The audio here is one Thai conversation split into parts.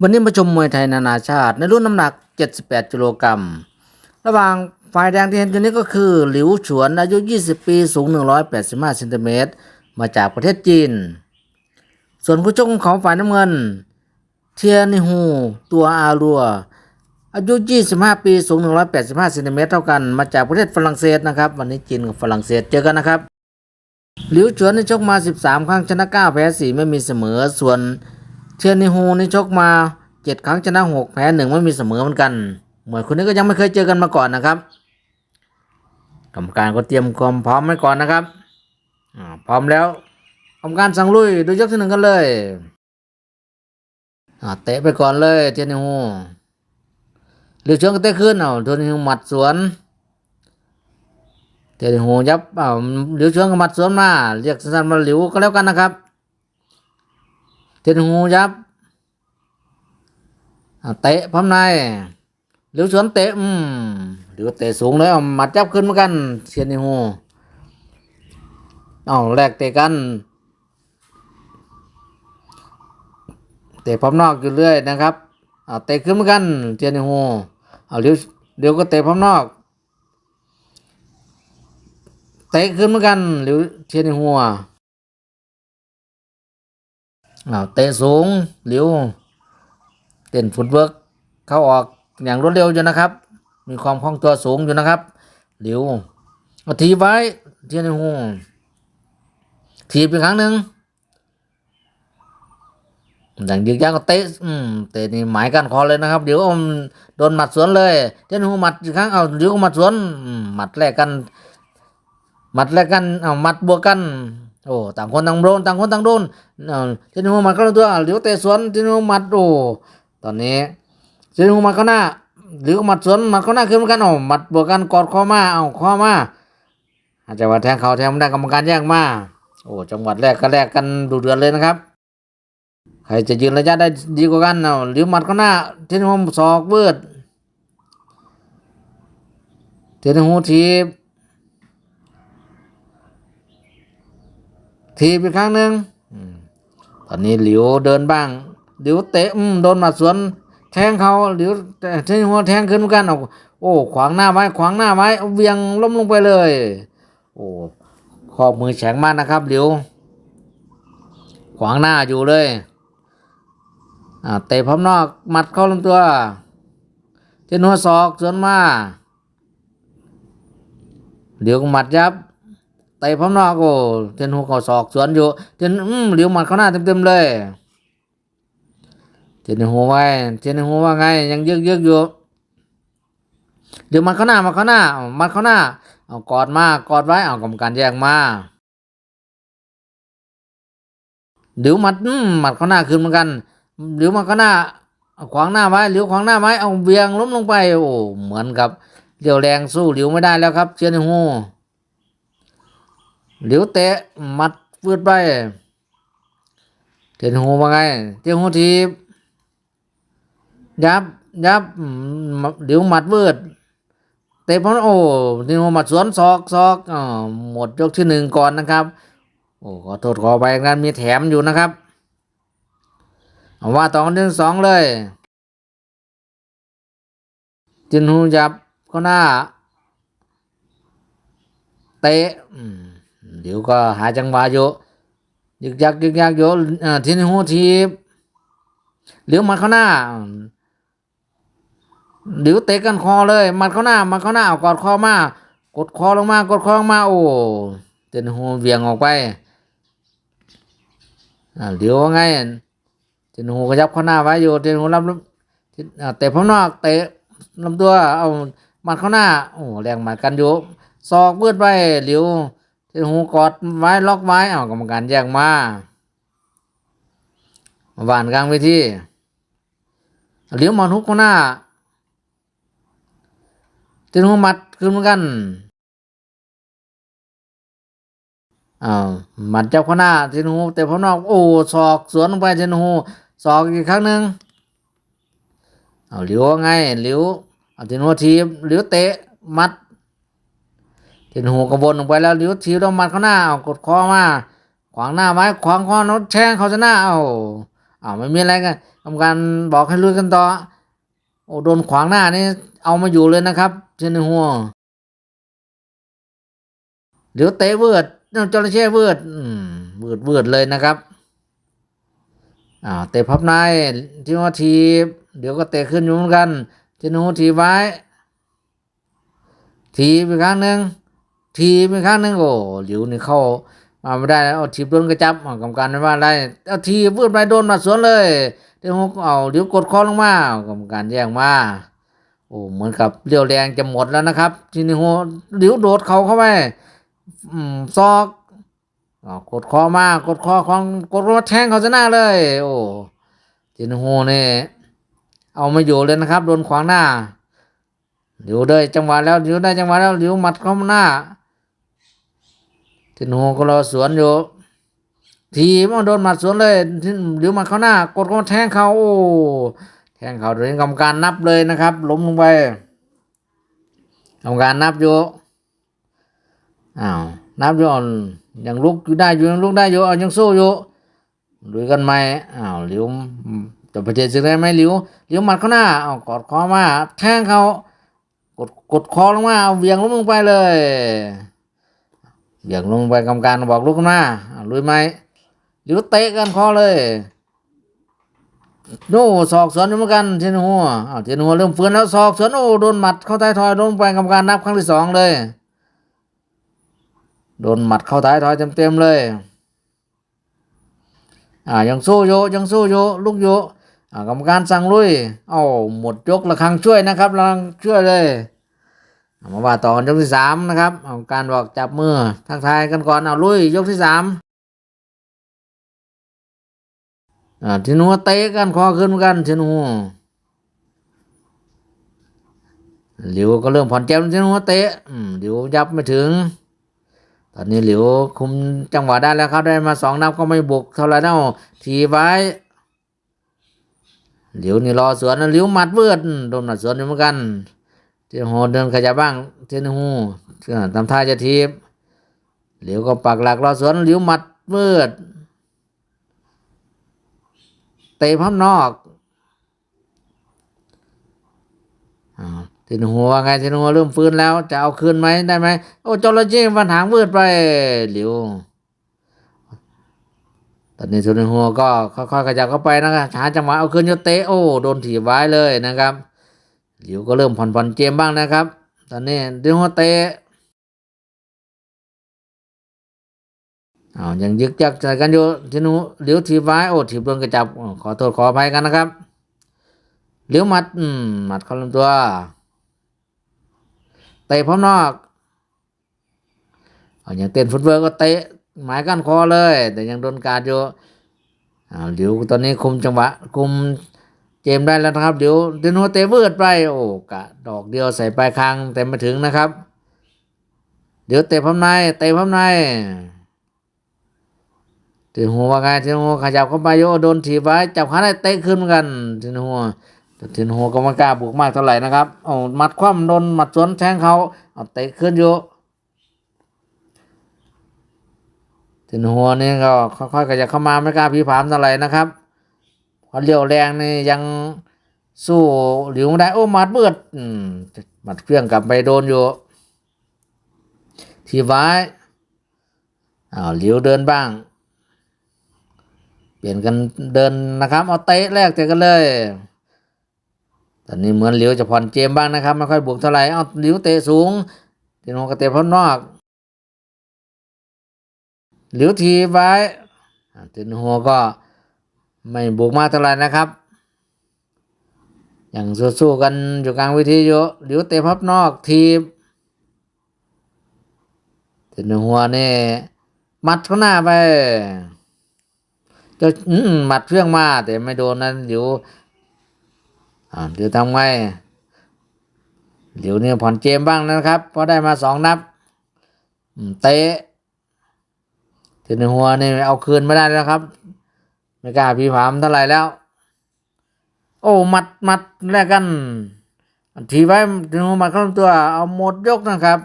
วันนี้มาชมมวยไทยนานาชาติ ในรุ่นน้ำหนัก 78กิโลกรัม ระหว่างฝ่ายแดงที่เห็นอยู่นี้ก็คือ หลิวฉวนอายุ 20 ปี สูง 185เซนติเมตร มาจากประเทศจีน ส่วนคู่ชกของเขาฝ่ายน้ำเงิน เทียนิฮู ตัวอารัว อายุ 25 ปี สูง 185เซนติเมตรเท่ากัน มาจากประเทศฝรั่งเศสนะครับ วันนี้จีนกับฝรั่งเศสเจอกันนะครับ หลิวฉวนนี่ชกมา 13 ครั้งชนะ9แพ้4ไม่มีเสมอ ส่วน เทียนิโฮนี่ชกมา7ครั้งชนะ6แพ้1ไม่มีเสมอเหมือนกันมวยคนนี้ก็ยังไม่เคยเจอกันมาก่อนนะครับกรรมการก็เตรียมความพร้อมไว้ก่อนนะครับพร้อมแล้วกรรมการสั่งลุยดูยกที่หนึ่งกันเลยเตะไปก่อนเลยเทียนิโฮหลิวเชิงก็เตะขึ้นเอาเทียนิฮูหมัดสวนเทียนิโฮยับเอาหลิวเชิงก็หมัดสวนมาเรียกสั้นๆว่าหลิวก็แล้วกันนะครับ ทียนิฮูยับเตะพร้อมในหลิวเชิงเตะอืมหลิวเตะสูงเลยเอาหมัดจับขึ้นเหมือนกันเทียนิฮูเอาแลกเตะกัน เตะพร้อมนอกอยู่เรื่อยนะครับเอาเตะขึ้นเหมือนกันเทียนิฮูเอาเดี๋ยวเดี๋ยวก็เตะพร้อมนอกเตะขึ้นเหมือนกันหรือเทียนิฮูอะเอาเตะสูงหลิวเต้นฟุตเวิร์กเข้าออกอย่างรวดเร็วอยู่นะครับ มีความคล่องตัวสูงอยู่นะครับหลิวเอาทีไว้เทียนิฮูทีบอีกครั้งหนึ่งอย่างยืนยันก็เตะอืมเตะนี่หมายกันคอเลยนะครับ เดี๋ยวมโดนหมัดสวนเลยเจ้าหนูหมัดอีกครั้งเอาเดี๋ยวก็หมัดสวนหมัดแลกกันหมัดแลกกันเอาหมัดบวกกัน โอ้ต่างคนต่างโดนต่างคนต่างโดนเจนูมัดก็ตัวเหลียวเตะสวนเจนูมัดโอ้ตอนนี้เจนูมัดเข้าหน้าเดี๋ยวหมัดสวนมัดเข้าหน้าขึ้นเหมือนกันเอาหมัดบวกกันกอดคอมาเอาคอมาอาจจะว่าแทงเขาแทงไม่ได้กรรมการแย่งมาโอ้จังหวัดแรกก็แลกกันดูเดือดเลยนะครับ ใครจะยืนระยะได้ดีกว่ากันเอาหรือมัดข้างหน้าเทนหูศอกเบิดเทนหูทีบ ทีบอีกครั้งหนึ่งตอนนี้หลิวเดินบ้าง หลิวเตะอืมโดนหมัดสวน แทงเขาหลิวเทนหูแทงขึ้นเหมือนกันเอาโอ้ ขวางหน้าไว้ ขวางหน้าไว้เวียงล้มลงไปเลย โอ้ขอบมือแข็งมากนะครับหลิว ขวางหน้าอยู่เลยอ่าเตะพร้อมนอกหมัดเข้าลำตัวเจนหัวศอกสวนมาเดี๋ยวหมัดยับ ตะพร้อมนอกโอ้เจนหัวเขาศอกสวนอยู่เจนอืมเดี๋ยวหมัดเข้าหน้าเต็มๆเลยเจนหัวไว้เจนหัวว่าไง ยังเยึกยึกอยู่เดี๋ยวมัดเข้าหน้ามัดเข้าหน้ามัดเข้าหน้าเอากอดมากอดไว้เอากรรมการแยกมาเดี๋ยวมัดอืมหมัดเข้าหน้าคืนเหมือนกันหรือมันก็หน้าขวางหน้าไว้หรือขวางหน้าไว้เอาเบียงล้มลงไปโอ้เหมือนกับเดี่ยวแรงสู้เหลิวไม่ได้แล้วครับเชียน ฮูหลิวเตะมัดฟืดไปเทียนฮูว่าไงเทียนฮูทีบยับยับอืมหลิวหมัดเวิดเตะพร้อมโอ้เทียนฮูหมัดสวนศอกศอกอหมดยกที่หนึ่งก่อนนะครับ โอ้ขอโทษขอไปงานมีแถมอยู่นะครับว่าต่อกันที่สองเลยจินหูจับก็หน้า เตะอืม ดี๋ยวก็หาจังหวะอยู่ยึกยักยึกยักอยู่อ่าทินหูทีเดี๋ยวมัดเข้าหน้าเดี๋ยวเตะกันคอเลย มัดเข้าหน้า มัดเข้าหน้าเอากอดคอมากดคอลงมากดคอลงมาโอ้เทนหูเวียงออกไปเดี๋ยวว่าไงเทนหูขยับเข้าหน้าไว้อยู่เทนหูรับเตะพร้อมนอกเตะลำตัวเอามัดเข้าหน้าโอ้แรงหมัดกันอยู่ศอกเบืดไว้เหลียว หูกอดไว้ล็อกไว้เอากรรมการแยกมาหวานกลางเวทีเหลียวมันฮุกข้าหน้าเทนหูมัดขึ้นเหมือนกันอ้าวมัดเจับเข้าหน้าเทนหูเตะพร้อนอกโอ้ศอกสวนลงไปเทนหูสอกอีกครั้งหนึ่งเอาเหลียวไงเหลียวเอาทีนัวทีบเหลียวเตะมัด ทีนหูกระวนลงไปแล้วลียวทีบต้องมัดเข้าหน้าเอากดคอมา ขวางหน้าไว้ขวางคอนดแทงเขาชนะเอาเอาไม่มีอะไรกันกรรมการบอกให้ลุยกันต่อโอ้โดนขวางหน้านี่เอามาอยู่เลยนะครับเชนหัวเดี๋ยวเตะเวิร์ดจระเข้เวิร์ดเวิร์ดเวิร์ดเลยนะครับอ่าเตะพับในที่ว่าทีเดี๋ยวก็เตะขึ้นอยู่เหมือนกันเชนหัวทีไว้ ทีอีกครั้งหนึ่ง ทีบอีกครั้งหนึ่งโอ้หลิวนี่เข้ามาไม่ได้เอาทีบโดนกระจับกรรมการไม่ว่าได้เอาทีบเวิร์ดไปโดนมาสวนเลยเดี๋ยวเอาเดี๋ยวกดคอลงมากรรมการแย่งมาโอ้เหมือนกับเรียวแรงจะหมดแล้วนะครับ ทีนี้หัวเดี๋ยวโดดเขาเข้าไปอืมซอกกดคอมากดคอของกดคอแทงเขาจะหน้าเลย โอ้ทีนี้หัวนี่เอาไม่อยู่เลยนะครับ โดนขวางหน้าเดี๋ยวได้จังหวะแล้วเดี๋ยวได้จังหวะแล้วเดี๋ยวหมัดเข้าหน้า ที่หัวก็รอสวนอยู่ ทีมันโดนหมัดสวนเลยทีเดี๋ยวหมัดเข้าหน้ากดคอแทงเขาโอ้แทงเขาโดยกรรมการนับเลยนะครับ ล้มลงไปกรรมการนับอยู่อ้าวนับอยู่อ่อนยังลุกอยู่ได้อยู่ยังลุกได้อยู่เอายังสู้อยู่ดูกันไหมอ้าวหลิวจะประเทศสึกได้ไหมหลิวหลิวหมัดเข้าหน้าเอากอดคอมาแทงเขากดกดคอลงมาเอาเวียงล้มลงไปเลย เหวียงลงไปกรรมการบอกลุกนมาอ้าลุยไหมหลิวเตะกันคอเลยโน่ศอกสวนเหมือนกันเทนหัวอ้าเทนหัวเริ่มฟื้นแล้วศอกสวนโอ้โดนหมัดเข้าท้ายทอยโดนไปกรรมการนับครั้งที่สองเลย โดนหมัดเข้าท้ายทอยเต็มๆเลย อ่ายังสู้อยู่ยังสู้อยู่ลุกอยู่อ่ากรรมการสั่งลุยเอ้าหมดยกระฆังช่วยนะครับระฆังช่วยเลย มาว่าต่อยกที่สามนะครับเอาการบอกจับมือทักทายกันก่อนเอาลุยยกที่สามอ่าทีนูเตะกันคอขึ้นกันทีนูหลิวก็เริ่มผ่อนแจมทีนูเตะอืมหลิวยับไม่ถึง ตอนนี้หลิวคุมจังหวะได้แล้วครับได้มาสองนับก็ไม่บุกเท่าไหรเน่าทีไว้หลิวนี่รอสวนหลิวหมัดเบือดโดนหมัดสวนอยู่เหมือนกัน เทียนโหเดินขยับบ้างเทียนหูทำท่าจะทีบเหลิวก็ปักหลักรอสวนเหลิวหมัดเบืดเตะพับนอกอาทีนหัวว่าไงเทีนหัวเริ่มฟื้นแล้ว จะเอาคืนไหมได้ไหมโอ้จระเข้ฟันหางวืดไปเหลิวตอนนี้ทีนหัวก็ค่อยๆขยับเข้าไปนะครับหาจังหวะเอาคืนโยเตะโอ้โดนถีบไว้เลยนะครับ หลิวก็เริ่มผ่อนๆเจมบ้างนะครับ ตอนนี้ทีนหัวเตะอ้ายังยึกยักใส่กันอยู่ทีนูเหลียวถีบไว้โอ้ถีบโดนกระจับอขอโทษขออภัยกันนะครับเหลียวหมัดอืมหมัดเข้าลำตัวเตะพร้อมนอกเอาอย่างเต้นฟุตเวิร์กก็เตะหมายกันคอเลย แต่ยังโดนการอยู่อ้าวเหลียวตอนนี้คุมจังหวะคุม เกมได้แล้วนะครับ เดี๋ยวเดนโฮเตะเวิร์ดไปโอ้กะดอกเดียวใส่ปลายคางแต่ไม่ถึงนะครับ เดี๋ยวเตะพร้อมในเตะพร้อมในทีหัวว่าไงทีหัวขยับเข้าไปโยโดนถีบไว้จับขาได้เตะขึ้นกันทีหัวแต่ทีหัวก็ไม่กล้าบุกมากเท่าไหร่นะครับเอาหมัดคว่ำโดนหมัดสวนแทงเขาเอาเตะขึ้นอยู่ทีหัวนี่ก็ค่อยๆขยับเข้ามาไม่กล้าพีผามเท่าไหร่นะครับ พอเลี้ยวแรงนี่ยังสู้หลิวไม่ได้โอ้มัดเบือดอืมมัดเครื่องกลับไปโดนอยู่ ทีไว้อ้าวหลิวเดินบ้าง เปลี่ยนกันเดินนะครับ เอาเตะแรกเจอกันเลยตอนนี้เหมือนเหลียวจะผ่อนเกมบ้างนะครับไม่ค่อยบุกเท่าไหร่เอาเหลียวเตะสูงเทียนหัวกระเตะพ้นนอกเหลียวทีไว้อ่าเทียนหัวก็ ไม่บุกมากเท่าไหร่นะครับอย่างสู้ๆกันอยู่กลางวิธีอยู่หลียวเตะพับนอกทีบเทียนหัวนี่มัดข้างหน้าไปจะอืมหมัดเพื่องมาแต่ไม่โดนนั้นเดี๋ยวอ่าเดี๋ยวทำไงเดี๋ยวนี้ผ่อนเกมบ้างนะครับเพราะได้มาสองนับเตะทีนหัวนี่เอาคืนไม่ได้แล้วครับ ไม่กล้าพีผามเท่าไหร่แล้ว โอ้หมัดหมัดแรกกันทีไว้ทีนหัวหมัดเข้าตัวเอาหมดยกนะครับ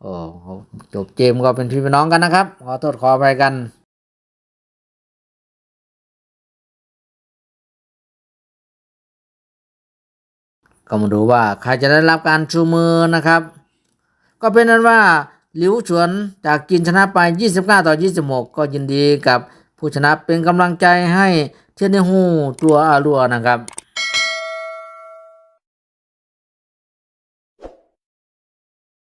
โอ้จบเกมก็เป็นพี่เป็นน้องกันนะครับ ขอโทษขอไปกันก็มาดูว่าใครจะได้รับการชูมือนะครับ ก็เป็นนั้นว่าหลิวฉวนจากจีนชนะไป 29 ต่อ 26 ก็ยินดีกับ ผู้ชนะเป็นกำลังใจให้เทียนเนฮูตัวอารัวนะครับ